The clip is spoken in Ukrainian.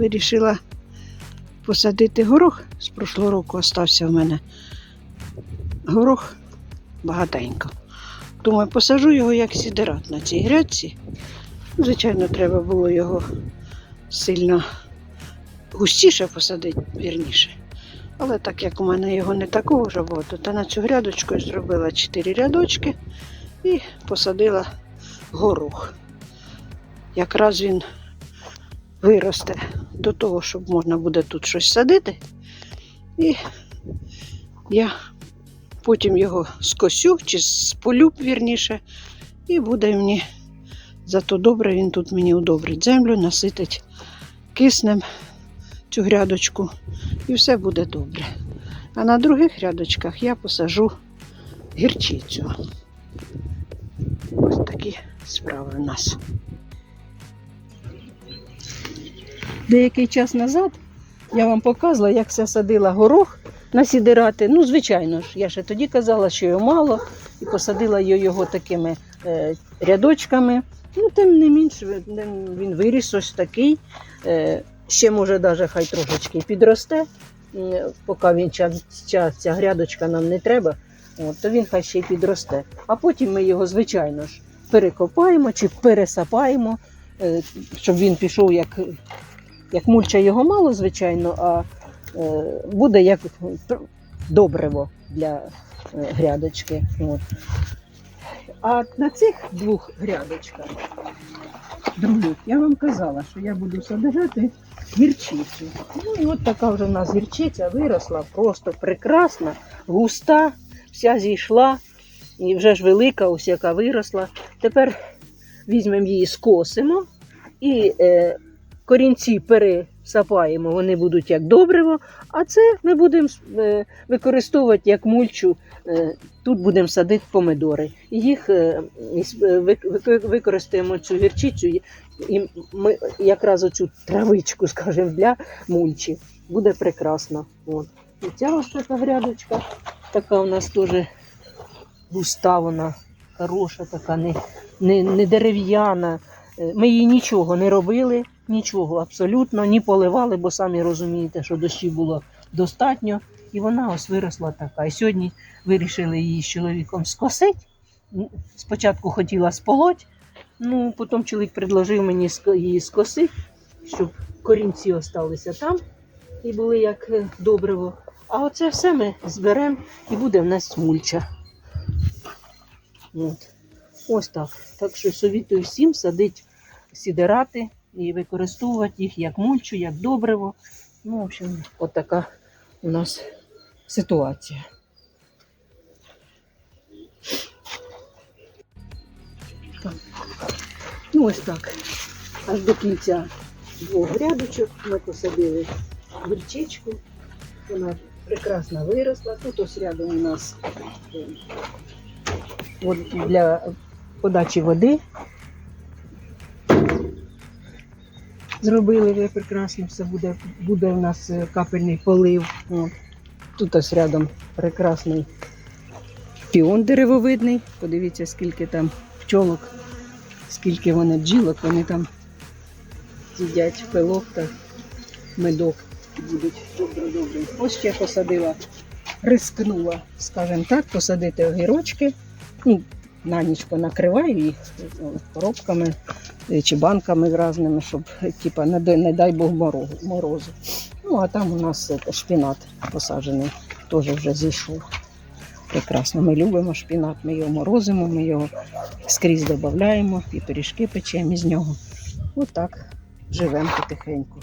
вирішила посадити горох. З прошлого року остався в мене горох багатенько. Думаю, посажу його як сідерат на цій грядці. Звичайно, треба було його сильно густіше посадити, вірніше. Але так як у мене його не такого вже багато, то на цю грядочку я зробила 4 рядочки і посадила горох. Якраз він виросте до того, щоб можна буде тут щось садити. І я потім його скосю чи сполю, вірніше, і буде мені зато добре, він тут мені удобрить землю, наситить киснем цю грядочку, і все буде добре. А на других рядочках я посажу гірчицю. Ось такі справи у нас. Деякий час назад я вам показувала, як я садила горох на сідирати. Ну, звичайно ж, я ще тоді казала, що його мало, і посадила його такими е, рядочками. Ну, тим не менш, він виріс ось такий. Е, ще може навіть хай трошечки підросте, м, поки він час, час, ця грядочка нам не треба, от, то він хай ще й підросте. А потім ми його, звичайно ж, перекопаємо чи пересапаємо, е, щоб він пішов як, як мульча його мало, звичайно, а е, буде як добриво для е, грядочки. От. А на цих двох грядочках, других, я вам казала, що я буду саджати гірчицю. Ну і от така вже в нас гірчиця виросла, просто прекрасна, густа, вся зійшла, і вже ж велика, ось яка виросла. Тепер візьмемо її, скосимо і е, корінці пересапаємо, вони будуть як добриво, а це ми будемо е, використовувати як мульчу. Е, тут будемо садити помидори. Їх е, використаємо цю гірчицю, і- ми якраз оцю травичку, скажімо, для мульчі. Буде прекрасно. От. І ця ось така грядочка, така у нас теж густа, вона хороша, така, не, не, не дерев'яна. Ми їй нічого не робили, нічого абсолютно, ні поливали, бо самі розумієте, що дощі було достатньо. І вона ось виросла така. І сьогодні вирішили її з чоловіком скосити. Спочатку хотіла сполоть, ну потім чоловік предложив мені її скосити, щоб корінці осталися там і були як е, добриво. А оце все ми зберемо і буде в нас мульча. От. Ось так. Так що совітую всім садити сідерати і використовувати їх як мульчу, як добриво. Ну, в общем, от така у нас ситуація. Так. Ну, ось так. Аж до кінця двох грядочок ми посадили гірчичку. Вона прекрасно виросла. Тут ось рядом у нас е, для подачі води. Зробили ви прекрасно, все буде, буде у нас е, капельний полив. От. Тут ось рядом прекрасний піон деревовидний. Подивіться, скільки там пчолок, скільки вони бджілок, вони там їдять пилок та медок. Будуть добре-добре. Ось ще посадила, рискнула, скажімо так, посадити огірочки. Ну, на ніч понакриваю їх коробками е, чи банками різними, щоб типа, не, не дай Бог морозу. морозу. Ну, а там у нас е, шпінат посаджений, теж вже зійшов. Прекрасно. Ми любимо шпінат, ми його морозимо, ми його скрізь додаємо, і пиріжки печемо із нього. Отак живемо потихеньку.